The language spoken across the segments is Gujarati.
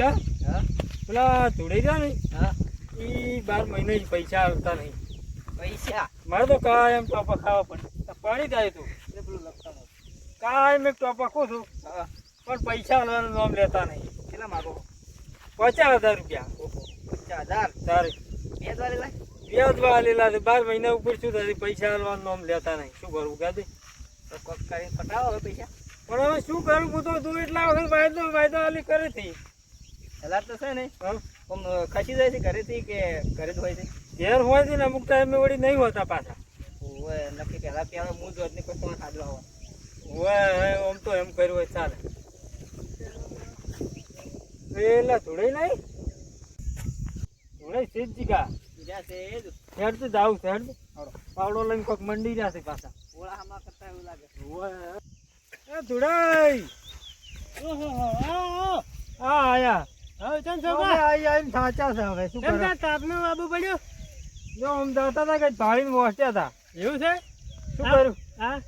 ક્યાં? પેલા ધૂળે જા ને? હા. બાર મહિને પૈસા આવતા નહીં. પૈસા? મારે તો કાયમ ટોપા ખાવા પડે. પાણી થાય તું. પેલું લખવાનું કાયમ એક ટોપા ખો છું. પણ પૈસા આલવાનું નામ લેતા નહીં. કેટલા માગો? પચાસ હજાર રૂપિયા. પચાસ હજાર? તારે. બે હજાર લેલા વ્યાજ વાલેલા છે બાર મહિના ઉપર શું થાય? પૈસા આલવાનું નામ લેતા નહીં. શું કરવું કોક પટાવો પૈસા. પણ હવે શું કરવું તો તું એટલા વખત વાયદો વાયદો આલી કરી હજાર તો છે ને આમ ખસી જાય છે ઘરેથી કે ઘરે જ હોય છે? ઘેર હોય છે ને અમુક ટાઈમે વળી નહીં હોતા પાછા. નક્કી પહેલા પહેલા હું જોત ને કોઈ તમારે સાજુ આવો. હોય આમ તો એમ કર્યું હોય ચાલે. પેલા ધોળે નહીં? ધોળે સીધ જીગા. બીજા છે જ. હેડ તો જાવું છે હેડ પાવડો લઈને કોક મંડી જશે પાછા. ઓળા હમણાં કરતા એવું લાગે. એ ધોળાઈ હા આયા. હવે ચમ હવે છોકરા આઈ આઈને થાચા છે હવે શું કરે? તાપનું પડ્યું? જો આમ જતા હતા કે ભાળીને પહોંચ્યા હતા. એવું છે? શું. કર્યું? હા.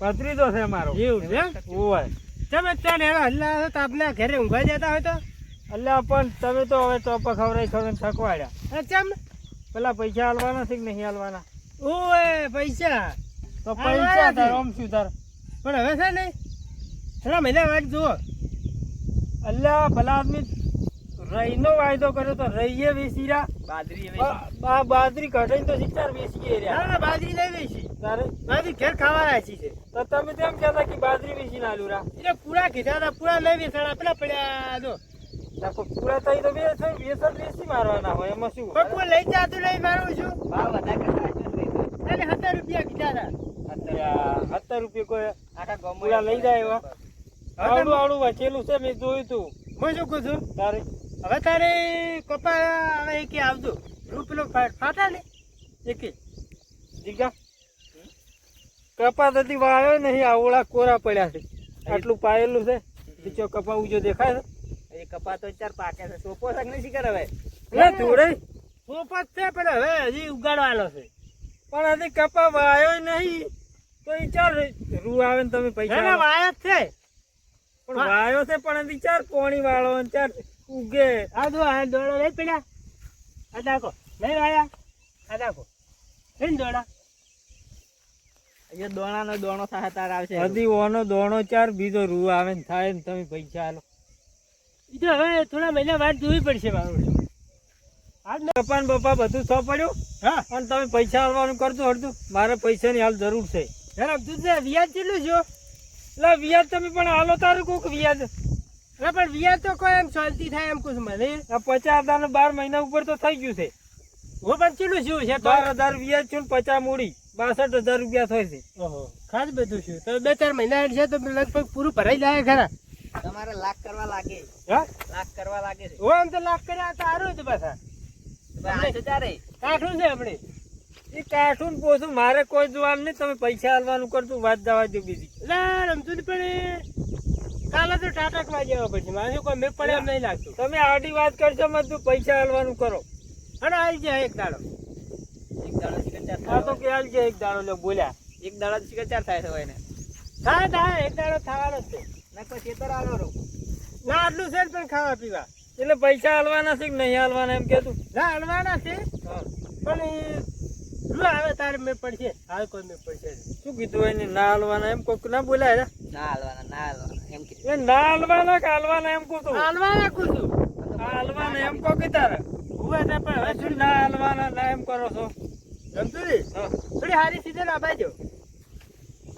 પથરીતો છે મારો. એવું છે ઓય તમે અત્યારે એવા હલ્લા તાપના ઘરે ઊંઘવા જતા હોય તો? અલ્યા પણ તમે તો હવે ટોપા ખવડાઈ ખવડાઈ થકવાડ્યા. ચમ. પેલા પૈસા હાલવાના છે કે નહીં હાલવાના? ઓય પૈસા. તો પૈસા તાર ઓમ શું તાર? પણ હવે છે ને થોડા મહિના વાત જુઓ. અલ્યા ભલા આદમી રહીનો વાયદો કર્યો તો રહીએ વેચી રહ્યા. બાજરી બા- બાજરી કઢાઈને તો શિક્ષાર વેચી રહ્યા. ના બાજરી લઈ વેચી. તારે? બાજરી ઘેર ખાવા રાખી છે. તો તમે તેમ કહેતા કે બાજરી વેચી ના લુરા એટલે પૂરા કીધા હતા પૂરા નહીં વેચાણા પેલા પડ્યા જો. પૂરા થઈ તો બે વેસર વેચી મારવાના હોય એમાં શું પણ કોઈ લઈ જાતું નહીં મારું છું ભાવ વધારે કરતા નહીં. એટલે સત્તર રૂપિયા કીધા હતા. સત્તર રૂપિયા કોઈ આખા ગમુલા લઈ જાય એવા. આવડું આવડું વચેલું છે મેં જોયું તું. હું શું કહું છું? તારે? હવે તારે કપા હવે એકે આવજો. રૂપલો ફાટા ને? એકે જીગા કપા થતી વાયો નહીં આવડા કોરા પડ્યા છે. આટલું પાયેલું છે. બીજો કપા ઉજો દેખાય છે. એ કપા તો ચાર પાકે છે. સોપો શાક નહીં શીખર હવે? લે સોપો જ છે પણ હવે હજી ઉગાડવાનો છે. પણ હજી કપા વાયો નહીં તો એ ચાર રૂ. આવે ને તમે પૈસા ના ના વાયા જ છે. પણ વાયો છે પણ હજી ચાર પોણી વાળો ને ચાર ઉગે. આ દો આ દોડો લઈ પડ્યા. આ દાખો. નહીં વાયા આ દાખો. નહીં દોડા દોણાનો દોણો થાય તાર આવશે. હજી ઓનો દોણો ચાર બીજો રૂ આવે ને થાય ને તમે પૈસા આલો. એ તો હવે થોડા મહિના વાત જોવી પડશે મારું. આજ ને. કપાન બપા બધું સો પડ્યું? હા. અને તમે પૈસા આવવાનું કરજો હડતું મારે પૈસાની હાલ જરૂર છે. તું વ્યાજ કેટલું છો એટલે વ્યાજ તમે પણ હાલો તારું કોક વ્યાજ. અરે પણ વ્યાજ તો કોઈ એમ શાંતિ થાય એમ કુછ મને. પચાસ હજાર ને બાર મહિના ઉપર તો થઈ ગયું છે. હું પણ કેટલું છું છે બાર હજાર વ્યાજ છું પચાસ મૂડી. બાસઠ હજાર રૂપિયા થાય છે. ઓહો ખાસ બધું શું તો બે ચાર મહિના છે તો લગભગ પૂરું ભરાઈ જાય ખરા. તમારે લાખ કરવા લાગે. હા? લાખ કરવા લાગે છે. હું આમ તો લાખ કર્યા તો સારું હતું પાછા. આઠ હજાર તો છે આપણે. એ કાઠું પોસું મારે કોઈ જોવાનું નહીં. તમે પૈસા હાલવાનું કરતું વાત જવા દો બીજી. એટલે રમતું પણ. કાલે તો ટાટા જવા પડશે મારે કોઈ મેં પડે એમ નહીં લાગતું. તમે આડી વાત કરશો મત તું પૈસા હાલવાનું કરો. અને આવી જાય એક દાડો. એક દાડો તો કે હાલ જાય એક દાડો લે બોલ્યા. એક દાડો શિખર ચાર થાય છે હોય ને. થાય થાય એક દાડો થવાનો જ છે. ના કોઈ ખેતર આલો ના આટલું છે ને પણ ખાવા પીવા. એટલે પૈસા હાલવાના છે કે નહીં હાલવાના એમ કેતું ના હલવાના છે. પણ એ આવે તારે મેં પડશે. હાલ કોઈ મેં પડશે શું કીધું એને? ના હાલવાના એમ કોક ના બોલાય ના હાલવાના ના હાલવાના એમ કે ના હાલવાના કે હાલવાના એમ કહું તું હાલવાના કુછું હાલવાના એમ કહો કે તારે. ઊભા થાય પણ હવે શું ના હાલવાના ના એમ કરો છો? રમતું થોડી સારી સીઝન આપાજો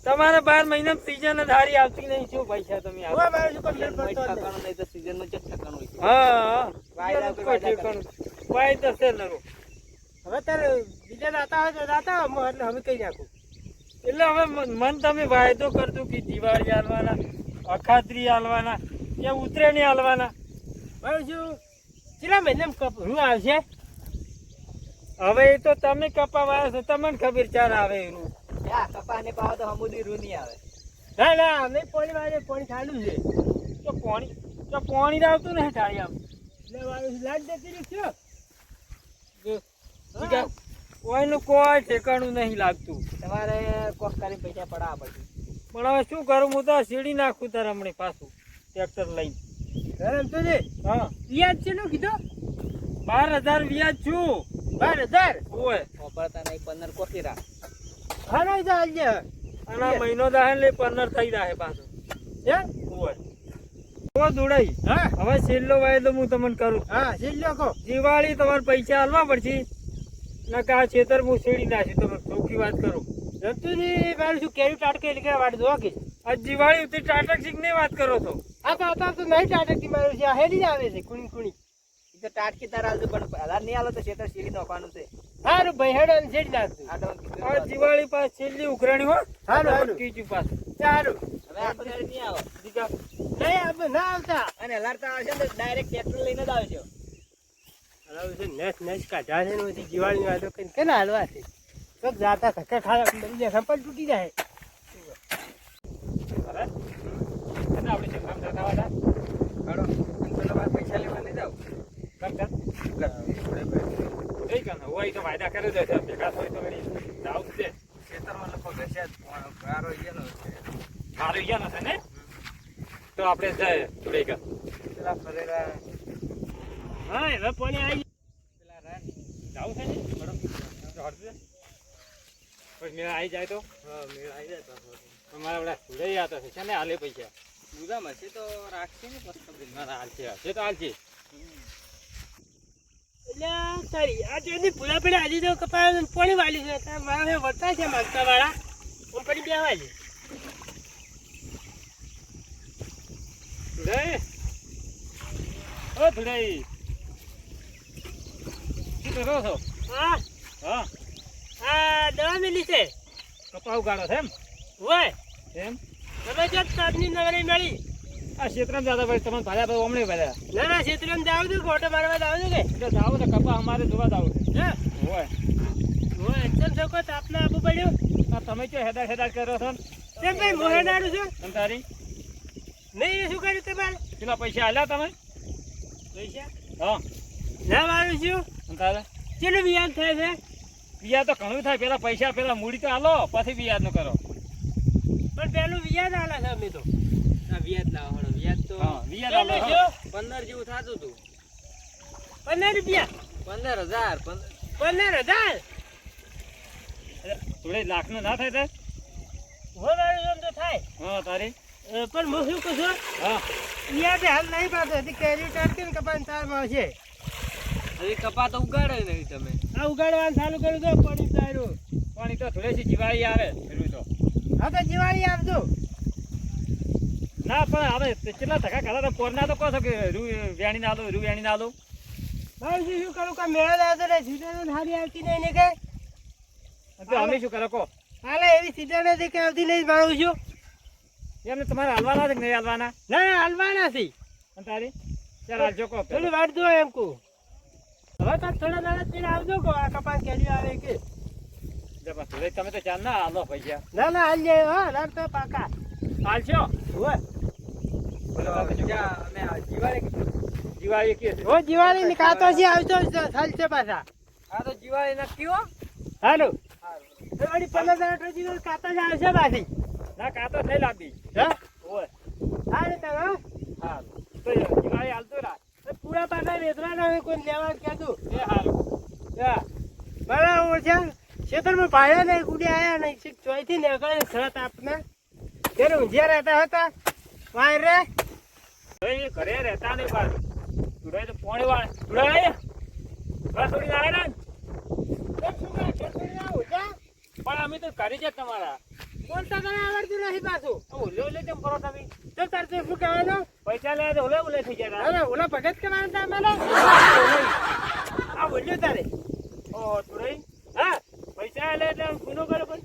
તમારે બાર મહિના સીઝન જ હારી આવતી નહીં. શું પૈસા તમે આપો? હવે મારે શું પડતો નહીં. તો જ ઠકાણું હોય. હા વાયદા કોઈ ઠેકાણું. વાયદા છે નરો. હવે તારે બીજા દાતા હોય તો દાતા એટલે હવે કહી નાખું. એટલે હવે મન તમે વાયદો કરજો કે દિવાળી હાલવાના અખાત્રી હાલવાના કે ઉત્તરાયણી હાલવાના હવે શું? કેટલા મહિને રૂ આવશે? હવે એ તો તમે કપા વાળા છો તમને ખબર ચાર આવે એનું. કપા ને પાવો તો હમુદી રૂ નહીં આવે. ના ના અમે પાણી વાળે પાણી ઠાંડુ છે. તો પોણી તો પોણી આવતું ને ઠાડી આમ. એટલે લાગ જતી રહી છો જો, બીજા કોઈનું કોઈ ઠેકાણું નહીં લાગતું. તમારે કોક કરી પૈસા પડા પડશે. પણ હવે શું કરું? હું તો સીડી નાખું તાર હમણાં પાછું ટ્રેક્ટર લઈને. રમતુજી હા. વ્યાજ કેટલું કીધું? બાર હજાર વ્યાજ છું. બાર હજાર? ઓય. વાપરતા નહીં પંદર કોકીરા હા તો આજે અને મહિનો દાહે લે પંદર થઈ જાય પાછું. હે? ઓય. ઓ દુડાઈ. હા. હવે છેલ્લો વાયદો હું તમને કરું. હા છેલ્લો કહો દિવાળી તમારે પૈસા આલવા પડશે. નકા આ છેતર હું છેડી નાખ્યું તમે ચોખ્ખી વાત કરું. રમતુજી મારું શું કેરી ટાટકે એટલે કે વાટ જોવા કે? આ દિવાળી ઉતરી ટાટક સિંહની વાત કરો છો. આ તો અત્યારે તો નહીં ટાટકથી મારું છે આ હેડી જ આવે છે કુણી કુણી. તો ટાટકી તાર આવજો પણ હલાર નહીં આલો તો છેતર સીડી નાખવાનું છે. સારું ભાઈ હેડો ને છેડી નાખતું આ દિવાળી પાસ છેલ્લી ઉઘરાણી હો. હારું, હારું. કીધું પાસ. સારું હવે આ તો નહીં આવો. નહીં આપણે ના આવતા. અને હલાર તો આવશે ને ડાયરેક્ટ ટ્રેક્ટર લઈને જ આવજો. નેસ નેસ કાઢ્યા છે ને બધી દિવાળીની વાતો કરીને. કેના હાલવા છે? તો જાતા ધક્કા ખાવા બધી જાય સંપલ તૂટી જાય. આપણે જે કામ હતા હાલો અને પેલો વાર પૈસા લેવા નહીં જાવ. કરતા કાન હોય તો વાયદા કરી દે છે ભેગા હોય તો જાવ જ દે. ખેતરમાં લગભગ હશે ગારો એનો છે. નથી ને? તો આપણે જાય પેલા હા હવે પોણી આવી જાવું છે? ને હડશે પછી મેળ આવી જાય તો? હા મેળ આવી જાય અમારા બધા સુડાઈ આવતા છે ને હાલે પૈસા? દુધામાં છે તો રાખશે ને પછી. ના હાલશે છે તો હાલશે. એટલે તારી આ જો પૂરા પેલા હાલી તો કપાળ પોણી વાલી છે. મારા વર્તા છે માગતા વાળા હું પડી બે વાલી ધુડાઈ ઓ ધુડાઈ કરો છો? હા. હા. આ દવા મિલી છે. કપાવ ગાળો છે એમ? હોય. એમ? તમે જો તાજની નવરી મળી. આ ક્ષેત્રમ દાદા ભાઈ તમને ભાડા ભાઈ હમણાં ભાડા ના ના ક્ષેત્રમ જાવ છું ફોટો મારવા જાવ કે? એટલે જાવ તો કપા અમારે જોવા જાવ છે. હોય. હોય એકદમ છોકો તાપના આપવું પડ્યું. આ તમે જો હેદાર હેદાર કરો છો તેમ ભાઈ મોહે નાડું છું? તમ તારી? નહીં શું કર્યું તમારે પેલા પૈસા આલ્યા તમે? પૈસા? હા. ના મારું શું તારે કેટલું વ્યાજ થાય છે? વ્યાજ તો ઘણું થાય. પેલા પૈસા પેલા મૂડી તો આલો પછી વ્યાજનું કરો. પણ પેલું વ્યાજ આલે છે અમે તો. વ્યાજ ના હળો વ્યાજ તો હા વ્યાજ? પંદર જેવું થતું હતું પંદર રૂપિયા? પંદર હજાર પંદર. પંદર હજાર? થોડી લાખ નો ના થાય તે? હો મારું એમ તો થાય. હા તારી. પણ હું શું કહું છું? હા. વ્યાજ હાલ નહીં પાડતો. કેરી ટાટકે ને કપાન તારમાં છે હવે કપા તો ઉગાડે નહીં તમે. આ ઉગાડવાનું ચાલુ કર્યું તો પડી તાર્યું પાણી તો થોડી જીવાળી આવે પેલું તો. હા તો જીવાળી આવજો. ના પણ હવે કેટલા ધક્કા ખાતા પોરના તો કહો છો કે રૂ વેણી ના આલો રૂ વેણી ના લો. મારું શું કરું? કે મેળા લાવતો ને સીધા હારી આવતી નહીં ને કે? અમે શું કરો કહો? હાલે એવી સીધા નથી કે આવતી નહીં મારું છું એમને તમારે હાલવાના છે કે નહીં હાલવાના? ના હાલવાના છે. તારી? ચાલ હાલજો કહો. પેલું દો એમ કહું. હવે તો થોડા દાડા થઈને આવજો આ કપાસ કેરી આવે કે. તમે તો ચાલ ના પૈસા. ના ના હાલ જાય હા ના તો પાકા. હાલશો? હોય દિવાળી કે છે? આવતો ચાલ છે પાછા. હા તો દિવાળી નક્કી હો? હાલો. વળી પંદર દાડા પછી કાતો જ આવશે પાછી. ના કાતો થઈ લાગી હા? હા. તો દિવાળી હાલતો રાત. તો પૂરા વેચવાના હોય કોઈ લેવા કહેતું. એ હારું. હા બરાબર ખેતરમાં પાયા નહીં કુડી આવ્યા નહીં. છે ચોઈથી નીકળે સળત આપના. ત્યારે ઊંઝિયા રહેતા હતા. વાય રે. એ ઘરે રહેતા નહીં પાછું. તુડાઈ તો પોણી વાળે થોડી આવે ને? ના ઊંઝા? પણ અમે તો કરી છે તમારા બોલતા તને આવડતું નથી પાછું. ઓલે ઓલે કેમ કરો તમે? તો તાર તો શું કહેવાનું પૈસા લે તો ઓલે ઓલે થઈ જાય. અરે ઓલા ભગત તા મને? આ બોલ્યો તારે? ઓ હા. પૈસા લે એટલે ગુનો કરો પણ.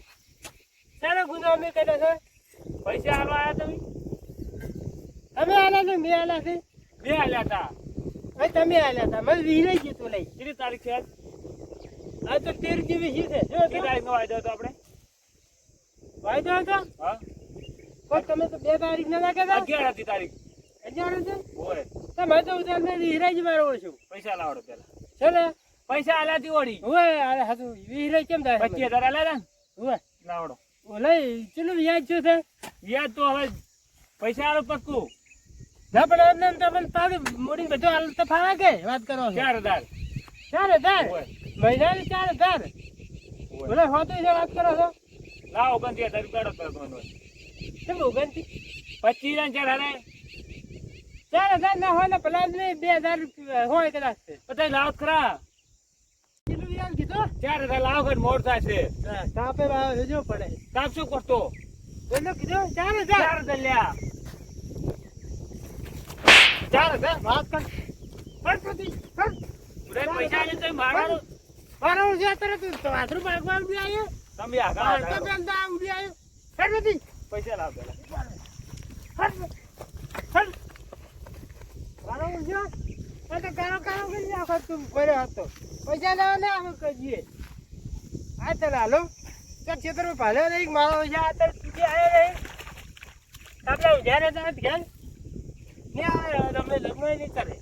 સારો ગુનો અમે કર્યો છે? પૈસા હાલવા આવ્યા તમે? તમે આલ્યા છે? મેં આલ્યા છે? હતા હવે તમે આલ્યા હતા. મને વિહરાઈ ગયું તું લઈ. કેટલી તારીખ છે? આજ? તો તેર જેવી છે. જો કેટલી નો વાયદો હતો આપણે? વાયદો હતો હા. પણ તમે તો બે તારીખ ના અગિયાર હતી તારીખ. અગિયાર છે હોય. તમે તો ઉધાર મેં વિહરાઈ મારો છું. પૈસા લાવડો પેલા. છે ને? પૈસા હતી ઓડી અરે હાથું વિહરાઈ કેમ થાય? પચીસ હજાર હાલ્યા હતા ને? હોય. લાવડો. ઓલા ચલો વ્યાજ શું છે? વ્યાજ તો હવે પૈસા હાલો પક્કું. ના પણ એમને એમ તમને પાછું મૂડી બધું હાલ તો ફાવા કે? વાત કરો ચાર હજાર. ચાર હજાર? ઓય. મહિનાની ચાર હજાર? બોલે હોતું છે વાત કરો છો? લાવો ઓગણત્રીસ હજાર રૂપિયા કરો તમને કેમ ઓગણથી પચીસ ને ચાર હજાર ચાર હજાર ના હોય ને પેલા બે હજાર રૂપિયા હોય કદાચ. બધા લાવો ખરા. ચાર હજાર લાવો કે મોડ થાય છે. તાપે પડે. કામ શું કરતો? કીધું? ચાર ચાર હજાર હજાર લ્યા. ચાર હજાર? વાત કર. સરસ્વતી કર પૈસા ને તો મારા મારો છે તરત વાથરું ભાગવા ઉડી આવ્યો તમે આગળ. બેન દા ઉડી આવ્યો સરસ્વતી પૈસા લાવ પેલા. હટ હટ મારો આ તો કારો કારો કરી નાખો તું કર્યો હતો. પૈસા લેવા ને અમે કહીએ આ ચાલ હાલો ચાલ ખેતરમાં ભાલ્યો નહીં મારો છે આ તો તુજે આવ્યો નહીં આપણે જ્યારે તમે ધ્યાન ને આ તમે લગ્ન નહીં કરે